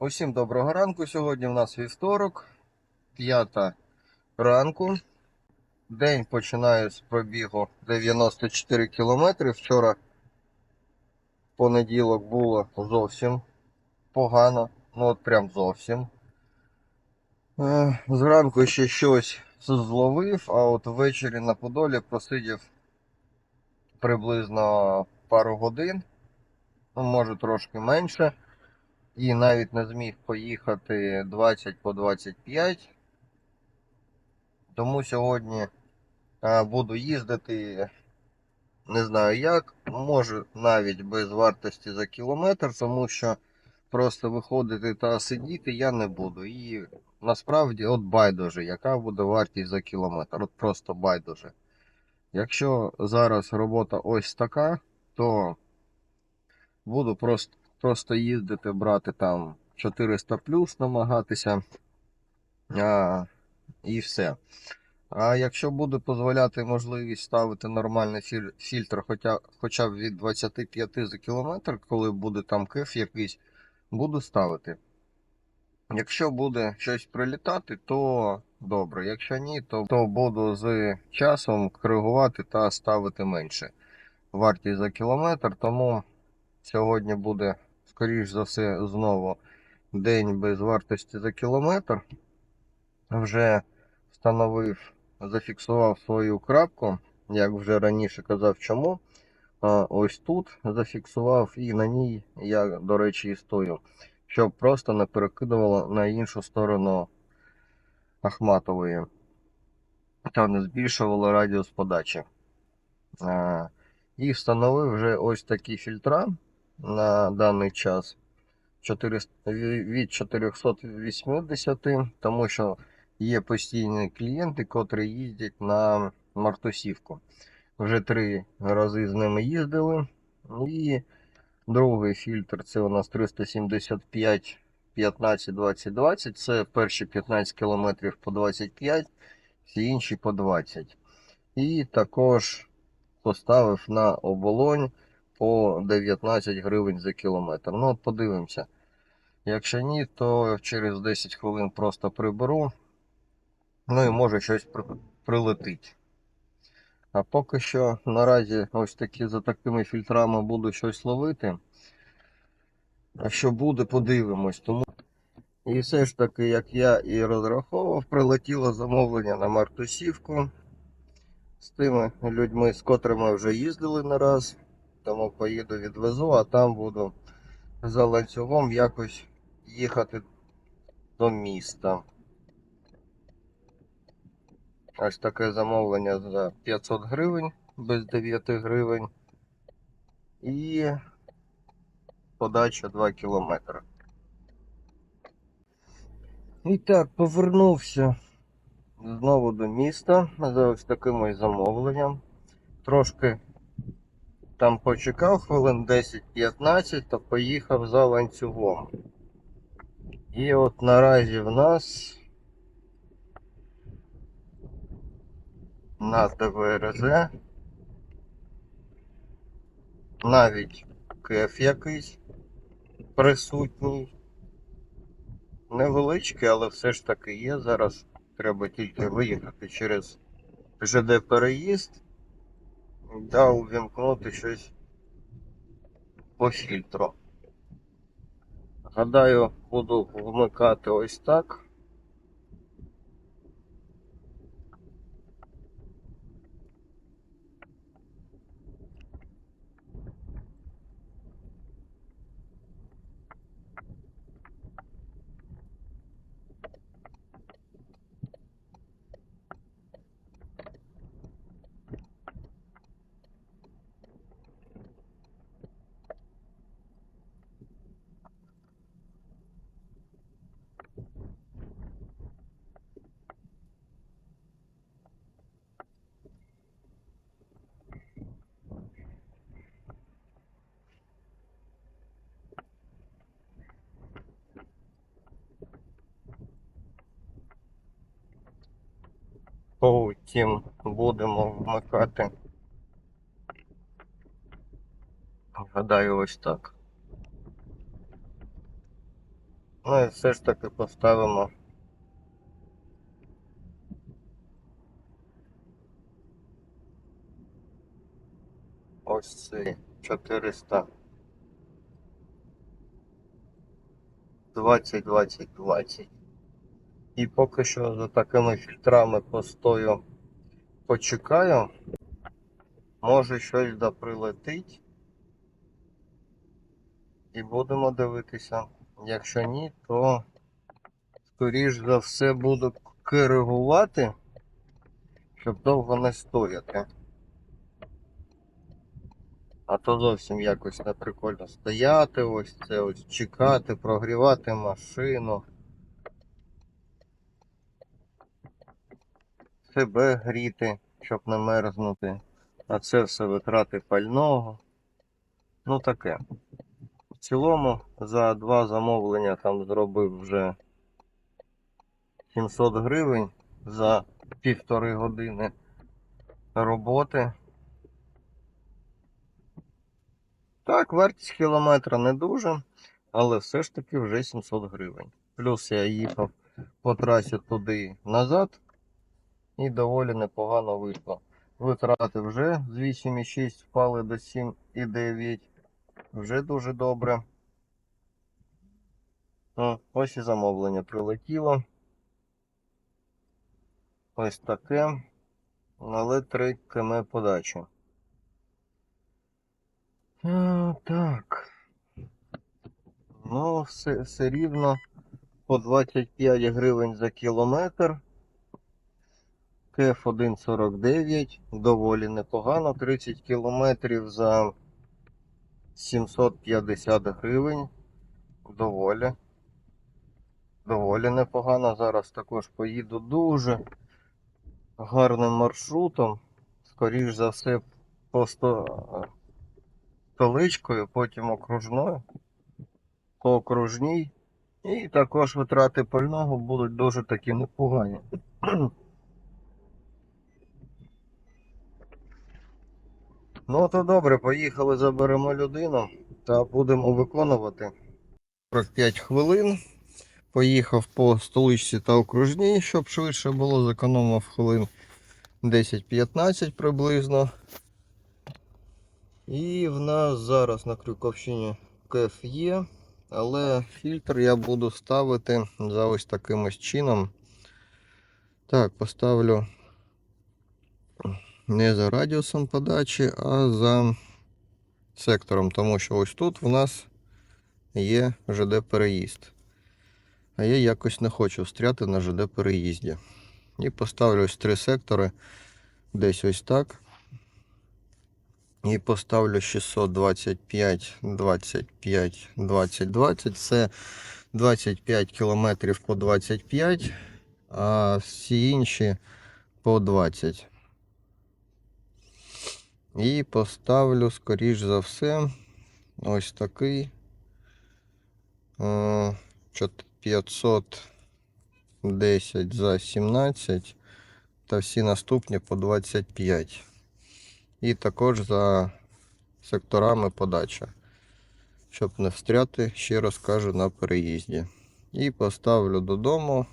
Усім доброго ранку. Сьогодні в нас вівторок, 5 ранку. День починаю з пробігу 94 кілометри. Вчора понеділок було зовсім погано. Ну от прям зовсім. Е, Зранку ще щось зловив, а от ввечері на Подолі просидів приблизно пару годин, ну, може трошки менше і навіть не зміг поїхати 20 по 25. Тому сьогодні е, буду їздити, не знаю як, може навіть без вартості за кілометр, тому що просто виходити та сидіти я не буду. І насправді от байдуже, яка буде вартість за кілометр. От просто байдуже. Якщо зараз робота ось така, то буду просто просто їздити, брати там 400 плюс, намагатися. А, і все. А якщо буде дозволяти можливість ставити нормальний фільтр, хоча, хоча б від 25 за кілометр, коли буде там кеф якийсь, буду ставити. Якщо буде щось прилітати, то добре. Якщо ні, то, то буду з часом коригувати та ставити менше вартість за кілометр. Тому сьогодні буде, скоріш за все, знову день без вартості за кілометр. Вже встановив, зафіксував свою крапку, як вже раніше казав, чому. Ось тут зафіксував і на ній я, до речі, і стою, щоб просто не перекидувало на іншу сторону Ахматової та не збільшувало радіус подачі. І встановив вже ось такі фільтра на даний час 400, від 480, тому що є постійні клієнти, котрі їздять на Мартусівку. Вже три рази з ними їздили. І другий фільтр це у нас 375 15 20 20. Це перші 15 км по 25, всі інші по 20. І також поставив на оболонь по 19 гривень за кілометр. Ну от подивимося. Якщо ні, то через 10 хвилин просто приберу. Ну і може щось при- прилетить. А поки що наразі ось такі за такими фільтрами буду щось ловити. А що буде, подивимось. Тому... І все ж таки, як я і розраховував, прилетіло замовлення на Мартусівку з тими людьми, з котрими вже їздили не раз. Тому поїду відвезу, а там буду за ланцюгом якось їхати до міста. Ось таке замовлення за 500 гривень без 9 гривень. І подача 2 кілометри. І так, повернувся знову до міста за ось таким ось замовленням. Трошки там почекав хвилин 10-15 та поїхав за ланцюгом. І от наразі в нас на ТВРЗ навіть кеф якийсь присутній. Невеличкий, але все ж таки є. Зараз треба тільки виїхати через ЖД та увімкнути щось по фільтру. Гадаю, буду вмикати ось так. Потім будемо вмикати. Гадаю, ось так. Ну і все ж таки поставимо. Ось цей 400. 20, 20, 20. І поки що за такими фільтрами постою почекаю. Може щось да прилетить. І будемо дивитися. Якщо ні, то скоріш за все буду коригувати, щоб довго не стояти. А то зовсім якось не прикольно стояти, ось це ось чекати, прогрівати машину. Себе гріти, щоб не мерзнути. А це все витрати пального. Ну таке. В цілому за два замовлення там зробив вже 700 гривень за півтори години роботи. Так, вартість кілометра не дуже, але все ж таки вже 700 гривень. Плюс я їхав по трасі туди назад і доволі непогано вийшло. Витрати вже з 8,6 впали до 7,9. Вже дуже добре. Ось і замовлення прилетіло. Ось таке. Але 3 км подачі. А, так. Ну, все, все рівно по 25 гривень за кілометр. КФ 1,49. Доволі непогано. 30 кілометрів за 750 гривень. Доволі. Доволі непогано. Зараз також поїду дуже гарним маршрутом. Скоріш за все, просто столичкою, потім окружною, по окружній. І також витрати пального будуть дуже такі непогані. Ну то добре, поїхали, заберемо людину та будемо виконувати 45 хвилин. Поїхав по столичці та окружній, щоб швидше було, зекономив хвилин 10-15 приблизно. І в нас зараз на Крюковщині кеф є, але фільтр я буду ставити за ось таким ось чином. Так, поставлю не за радіусом подачі, а за сектором, тому що ось тут в нас є ЖД переїзд. А я якось не хочу встряти на ЖД переїзді. І поставлю ось три сектори десь ось так. І поставлю 625, 25, 20, 20. Це 25 кілометрів по 25, а всі інші по 20. І поставлю, скоріш за все, ось такий е, 510 за 17 та всі наступні по 25. І також за секторами подача. Щоб не встряти, ще раз кажу, на переїзді. І поставлю додому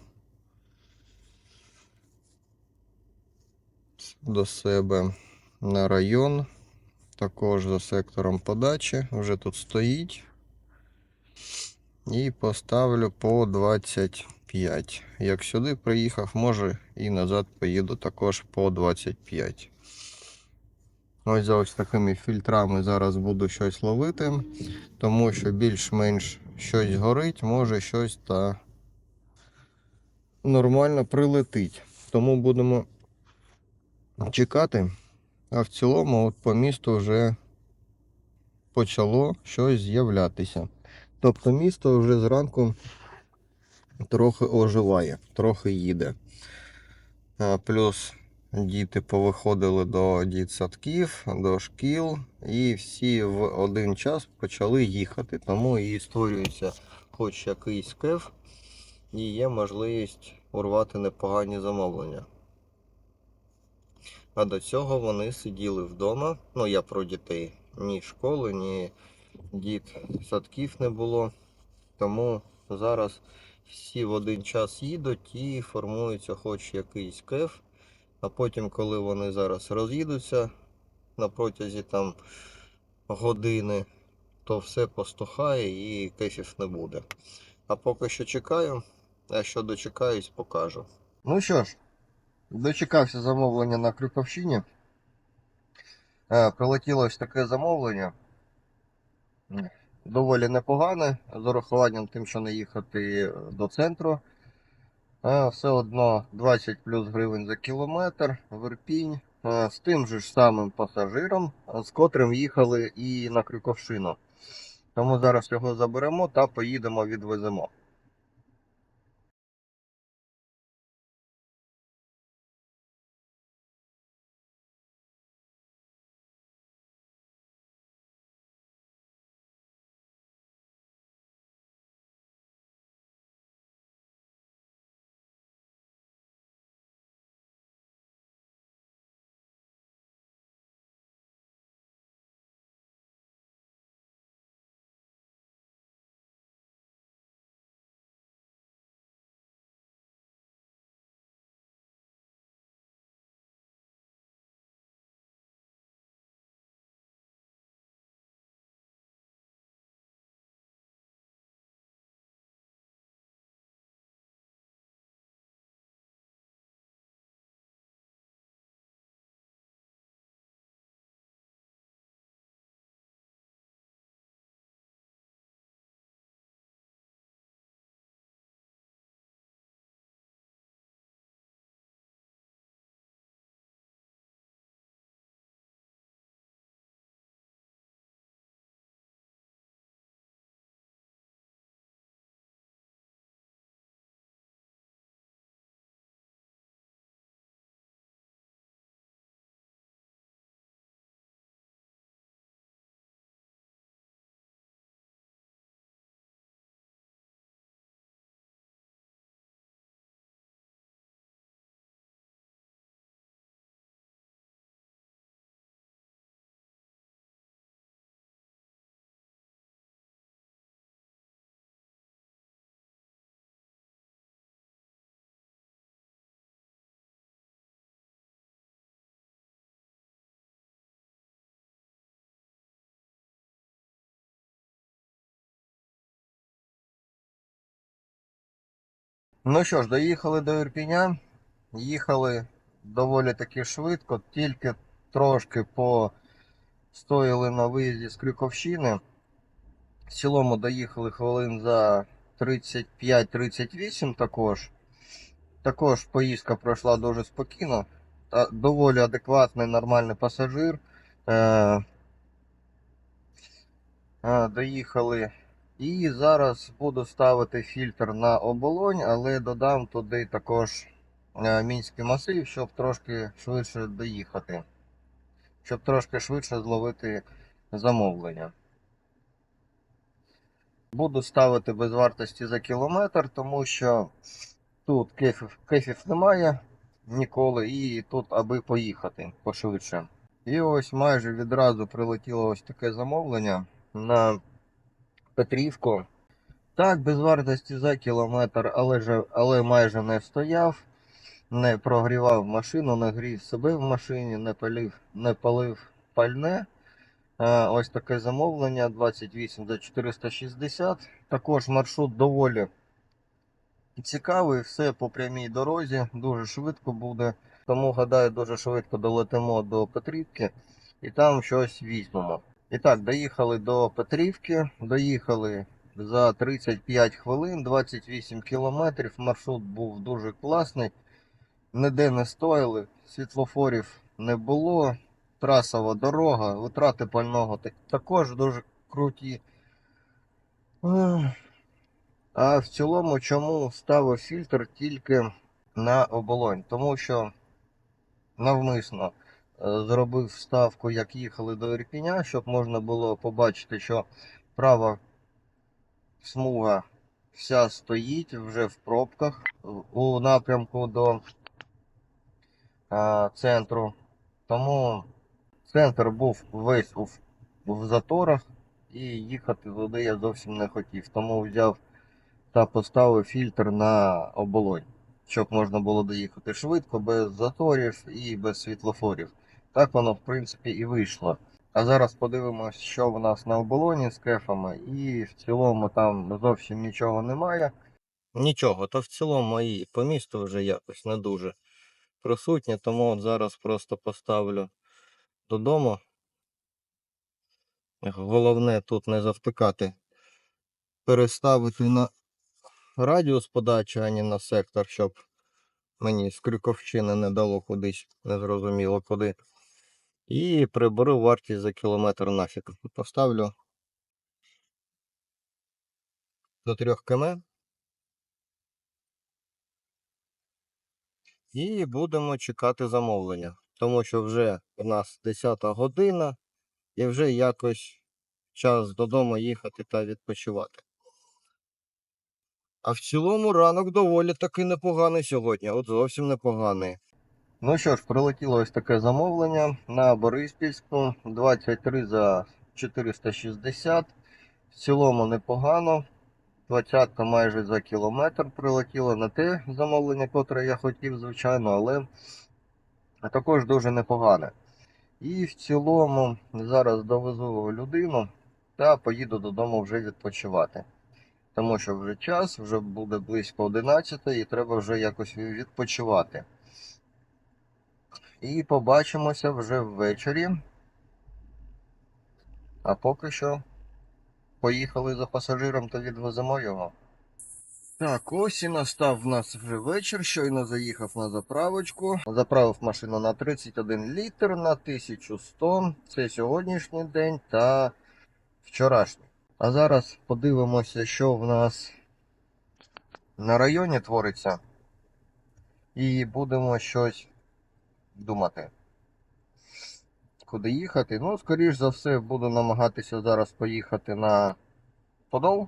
до себе на район. Також за сектором подачі. Вже тут стоїть. І поставлю по 25. Як сюди приїхав, може і назад поїду також по 25. Ось за ось такими фільтрами зараз буду щось ловити, тому що більш-менш щось горить, може щось та нормально прилетить. Тому будемо чекати. А в цілому от по місту вже почало щось з'являтися. Тобто місто вже зранку трохи оживає, трохи їде. Плюс діти повиходили до дітсадків, до шкіл, і всі в один час почали їхати. Тому і створюється хоч якийсь кеф, і є можливість урвати непогані замовлення. А до цього вони сиділи вдома. Ну, я про дітей. Ні школи, ні діт садків не було. Тому зараз всі в один час їдуть і формується хоч якийсь кеф. А потім, коли вони зараз роз'їдуться на протязі там години, то все постухає і кефів не буде. А поки що чекаю, а що дочекаюсь, покажу. Ну що ж, дочекався замовлення на Крюковщині. Е, Прилетіло ось таке замовлення. Доволі непогане, з урахуванням тим, що не їхати до центру. Е, Все одно 20 плюс гривень за кілометр в Ірпінь. Е, З тим же ж самим пасажиром, з котрим їхали і на Крюковщину. Тому зараз його заберемо та поїдемо відвеземо. Ну що ж, доїхали до Ірпіня. Їхали доволі таки швидко, тільки трошки постояли на виїзді з Крюковщини. В цілому доїхали хвилин за 35-38 також. Також поїздка пройшла дуже спокійно. Та доволі адекватний, нормальний пасажир. Е, е, доїхали. І зараз буду ставити фільтр на оболонь, але додам туди також е, мінський масив, щоб трошки швидше доїхати. Щоб трошки швидше зловити замовлення. Буду ставити без вартості за кілометр, тому що тут кефів, кефів немає ніколи, і тут аби поїхати пошвидше. І ось майже відразу прилетіло ось таке замовлення на Петрівку. Так, без вартості за кілометр, але, же, але майже не стояв, не прогрівав машину, не грів себе в машині, не палив, не палив пальне. Е, Ось таке замовлення 28 за 460. Також маршрут доволі цікавий, все по прямій дорозі, дуже швидко буде. Тому гадаю, дуже швидко долетимо до Петрівки і там щось візьмемо. І так, доїхали до Петрівки, доїхали за 35 хвилин, 28 кілометрів. Маршрут був дуже класний. Ніде не стояли, світлофорів не було, трасова дорога, витрати пального також дуже круті. А в цілому, чому ставив фільтр тільки на оболонь? Тому що навмисно зробив ставку, як їхали до Ірпіня, щоб можна було побачити, що права смуга вся стоїть вже в пробках у напрямку до е, центру. Тому центр був весь у, в заторах і їхати туди я зовсім не хотів. Тому взяв та поставив фільтр на оболонь, щоб можна було доїхати швидко, без заторів і без світлофорів. Так воно, в принципі, і вийшло. А зараз подивимось, що в нас на оболоні з кефами, і в цілому там зовсім нічого немає. Нічого, то в цілому і по місту вже якось не дуже присутнє, тому от зараз просто поставлю додому. Головне тут не завтикати, переставити на радіус подачі, а не на сектор, щоб мені з Крюковщини не дало кудись, незрозуміло куди. І приберу вартість за кілометр нафіг. Поставлю до 3 км. І будемо чекати замовлення. Тому що вже у нас 10 година і вже якось час додому їхати та відпочивати. А в цілому ранок доволі таки непоганий сьогодні, от зовсім непоганий. Ну що ж, прилетіло ось таке замовлення на Бориспільську 23 за 460. В цілому непогано. 20 майже за кілометр прилетіло не те замовлення, котре я хотів, звичайно, але також дуже непогане. І в цілому зараз довезу людину та поїду додому вже відпочивати. Тому що вже час, вже буде близько 11 і треба вже якось відпочивати. І побачимося вже ввечері. А поки що поїхали за пасажиром та відвеземо його. Так, ось і настав в нас вже вечір. Щойно заїхав на заправочку. Заправив машину на 31 літр на 1100. Це сьогоднішній день та вчорашній. А зараз подивимося, що в нас на районі твориться. І будемо щось думати. Куди їхати? Ну, скоріш за все, буду намагатися зараз поїхати на Подол.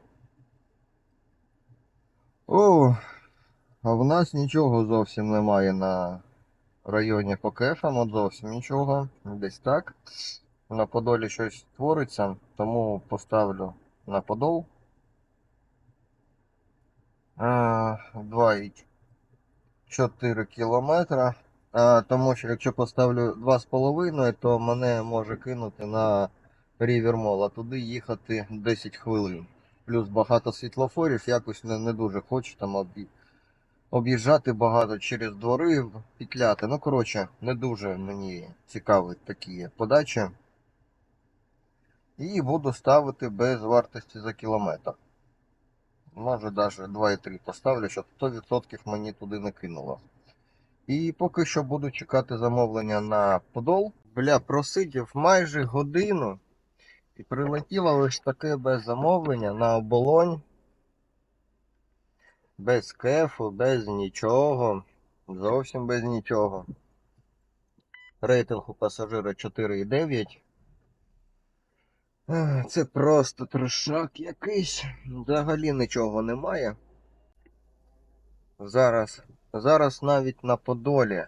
О, а в нас нічого зовсім немає на районі по кефам, от зовсім нічого. Десь так. На Подолі щось твориться, тому поставлю на Подол. 2,4 кілометра. Тому що якщо поставлю 2,5, то мене може кинути на Рівермол, а туди їхати 10 хвилин. Плюс багато світлофорів, якось не, не дуже хочу там об'ї- об'їжджати багато через двори, петляти. Ну, коротше, не дуже мені цікаві такі подачі. І буду ставити без вартості за кілометр. Може навіть 2,3 поставлю, щоб 100% мені туди не кинуло. І поки що буду чекати замовлення на подол. Бля, просидів майже годину. І прилетіло ось таке без замовлення на оболонь. Без кефу, без нічого. Зовсім без нічого. Рейтинг у пасажира 4,9. Це просто трешак якийсь. Взагалі нічого немає. Зараз, зараз навіть на Подолі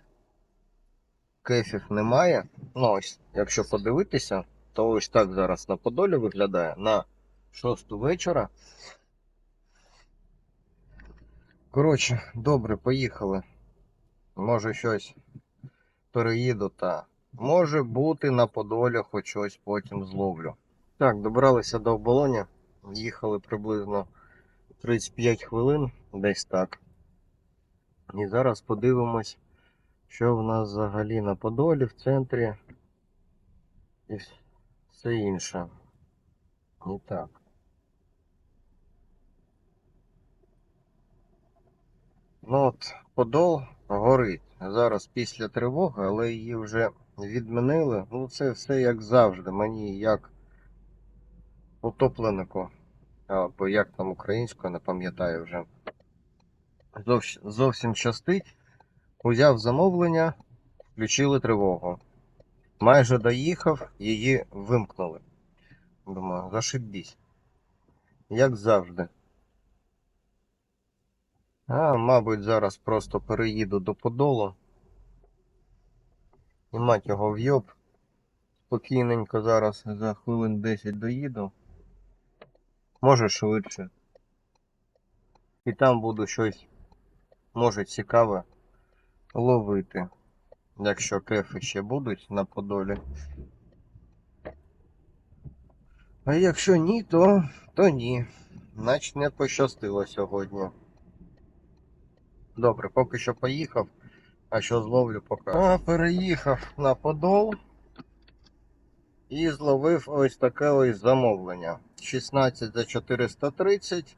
кефів немає. Ну ось, якщо подивитися, то ось так зараз на Подолі виглядає на 6 вечора. Коротше, добре, поїхали. Може щось переїду та може бути на Подолі хоч щось потім зловлю. Так, добралися до оболоні. Їхали приблизно 35 хвилин, десь так. І зараз подивимось, що в нас взагалі на Подолі в центрі і все інше. І так. Ну от, Подол горить. Зараз після тривоги, але її вже відмінили. Ну це все як завжди. Мені як утопленику. Або як там українською, не пам'ятаю вже. Зовсім, щастить. Узяв замовлення, включили тривогу. Майже доїхав, її вимкнули. Думаю, зашибісь. Як завжди. А, мабуть, зараз просто переїду до Подолу. І мать його в'єб. Спокійненько зараз за хвилин 10 доїду. Може швидше. І там буду щось, може, цікаве ловити. Якщо кефи ще будуть на Подолі. А якщо ні, то, то ні. Значить не пощастило сьогодні. Добре, поки що поїхав, а що зловлю покажу. А, переїхав на Подол і зловив ось таке ось замовлення. 16 за 430.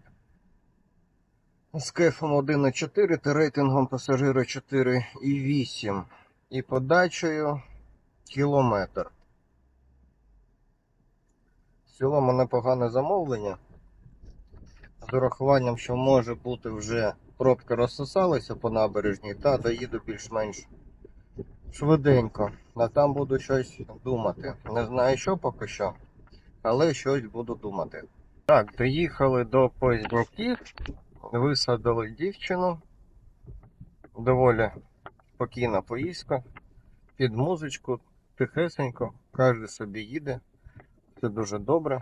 З кефом 1,4 та рейтингом пасажира 4,8 і подачею кілометр. В цілому непогане замовлення. З урахуванням, що може бути вже пробки розсосалися по набережній, та доїду більш-менш швиденько. А там буду щось думати. Не знаю що поки що, але щось буду думати. Так, доїхали до Поздняків, висадили дівчину. Доволі спокійна поїздка. Під музичку, тихесенько, кожен собі їде. Це дуже добре.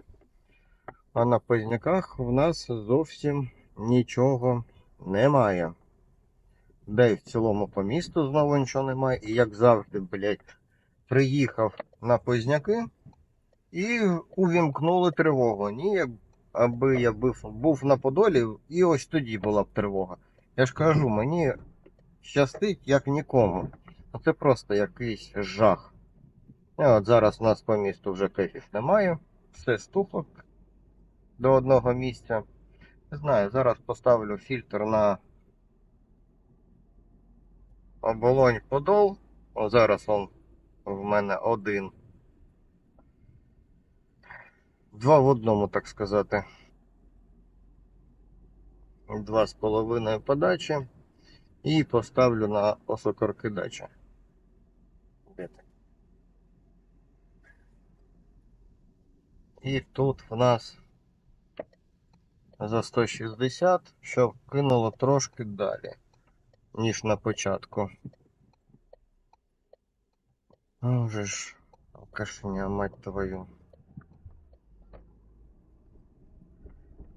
А на Позняках в нас зовсім нічого немає. Де в цілому по місту знову нічого немає. І як завжди, блядь, приїхав на Позняки і увімкнули тривогу. Ні, аби я був, був на Подолі, і ось тоді була б тривога. Я ж кажу, мені щастить як нікому. Ну, Це просто якийсь жах. І от зараз у нас по місту вже кефів немає. Все ступок до одного місця. Не знаю, зараз поставлю фільтр на оболонь подол. О, зараз он в мене один. Два в одному, так сказати. Два з половиною подачі. І поставлю на осокоркидача. Де ти? І тут в нас за 160, що кинуло трошки далі, ніж на початку. Ну вже ж, алкашня, мать твою.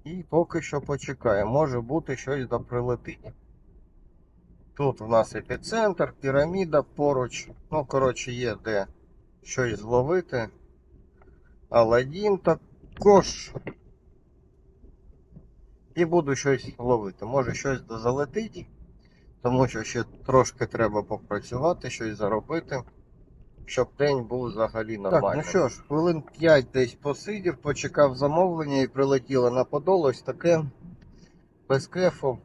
І поки що почекає, може бути щось да прилетить. Тут в нас епіцентр, піраміда поруч. Ну, коротше, є де щось зловити. Аладдін також. І буду щось ловити. Може щось залетить, тому що ще трошки треба попрацювати, щось заробити, щоб день був взагалі нормальний. Так, ну що ж, хвилин 5 десь посидів, почекав замовлення і прилетіло на подол ось таке без кефу.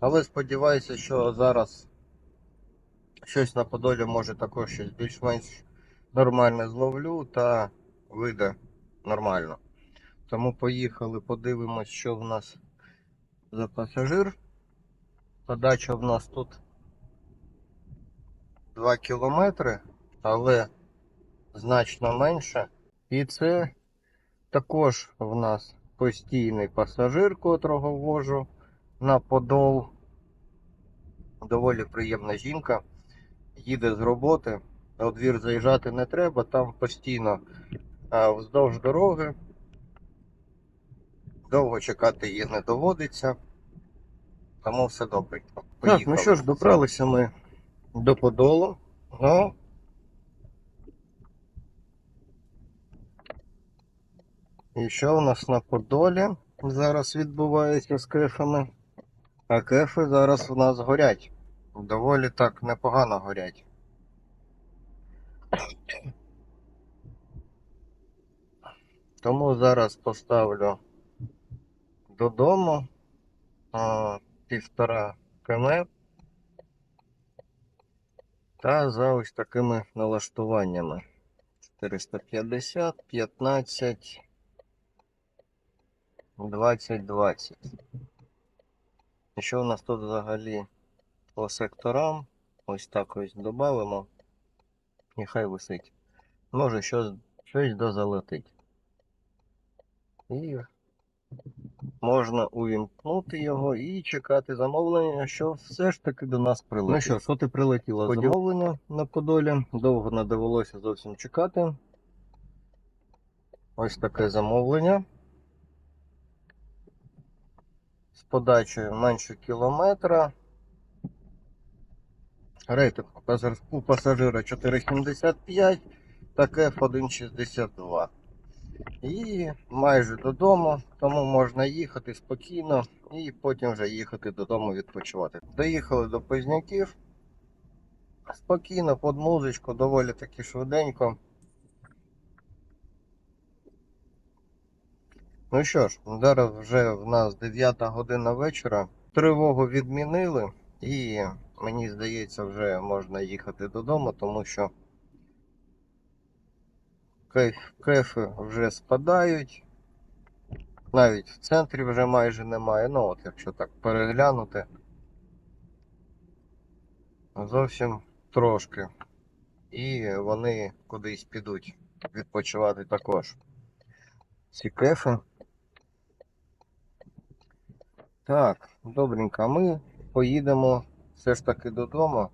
Але сподіваюся, що зараз щось на подолі може також щось більш-менш нормальне зловлю та вийде нормально. Тому поїхали, подивимось, що в нас за пасажир. Подача в нас тут 2 кілометри, але значно менше. І це також в нас постійний пасажир, котрого вожу на подол. Доволі приємна жінка. Їде з роботи. У двір заїжджати не треба, там постійно а, вздовж дороги. Довго чекати її не доводиться. Тому все добре. Так, ну що ж, добралися ми до Подолу. Ну. І що у нас на Подолі зараз відбувається з кефами? А кефи зараз у нас горять. Доволі так непогано горять. Тому зараз поставлю додому а, півтора км та за ось такими налаштуваннями. 450, 15, 20, 20. І що у нас тут взагалі по секторам? Ось так ось додамо. Нехай висить. Може щось, щось дозалетить. І можна увімкнути його і чекати замовлення, що все ж таки до нас прилетить. Ну що і прилетіло Поділ- замовлення на Подолі. Довго не довелося зовсім чекати. Ось таке замовлення. З подачею менше кілометра. Рейтинг зв'язку пасажира 4,75 та КФ 1,62. І майже додому, тому можна їхати спокійно і потім вже їхати додому відпочивати. Доїхали до Позняків. Спокійно, під музичку, доволі таки швиденько. Ну що ж, зараз вже в нас 9 година вечора. Тривогу відмінили, і мені здається, вже можна їхати додому, тому що кефи вже спадають. Навіть в центрі вже майже немає. Ну от якщо так переглянути. Зовсім трошки. І вони кудись підуть відпочивати також. Ці кефи. Так, добренько, ми поїдемо все ж таки додому.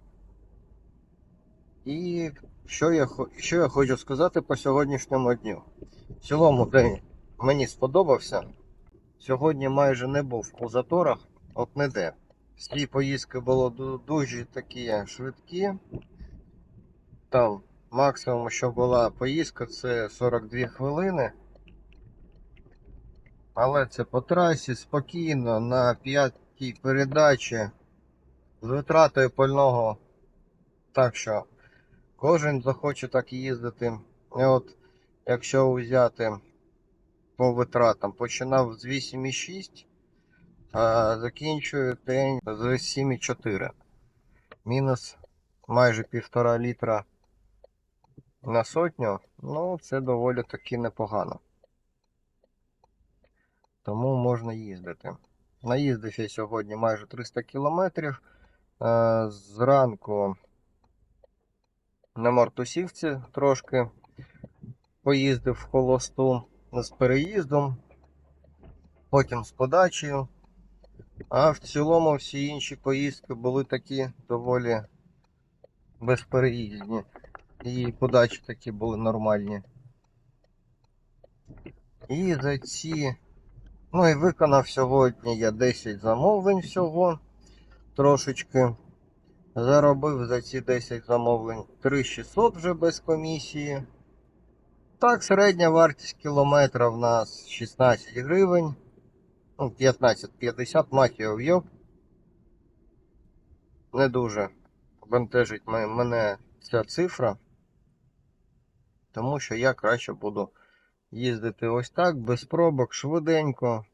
І що я, що я хочу сказати по сьогоднішньому дню. В цілому день мені сподобався. Сьогодні майже не був у заторах, от ніде. Всі поїздки було дуже такі швидкі. Там максимум, що була поїздка, це 42 хвилини. Але це по трасі спокійно на п'ятій передачі з витратою пального. Так що кожен захоче так їздити. І от якщо взяти по витратам, починав з 8,6, а закінчую день з 7,4. Мінус майже півтора літра на сотню. Ну, це доволі таки непогано. Тому можна їздити. Наїздив я сьогодні майже 300 кілометрів. Е, Зранку на Мартусівці трошки поїздив в холосту з переїздом, потім з подачею. А в цілому всі інші поїздки були такі доволі безпереїздні. І подачі такі були нормальні. І за ці Ну і виконав сьогодні я 10 замовлень всього. Трошечки. Заробив за ці 10 замовлень 3600 вже без комісії. Так, середня вартість кілометра в нас 16 гривень. Ну, 15-50, мать його в'єб. Не дуже бентежить мене ця цифра. Тому що я краще буду їздити ось так, без пробок, швиденько,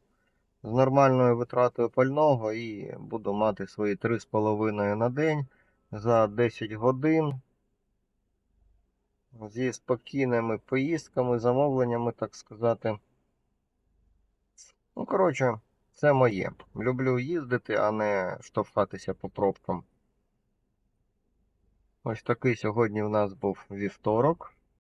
з нормальною витратою пального і буду мати свої 3,5 на день за 10 годин. Зі спокійними поїздками, замовленнями, так сказати. Ну, коротше, це моє. Люблю їздити, а не штовхатися по пробкам. Ось такий сьогодні в нас був вівторок.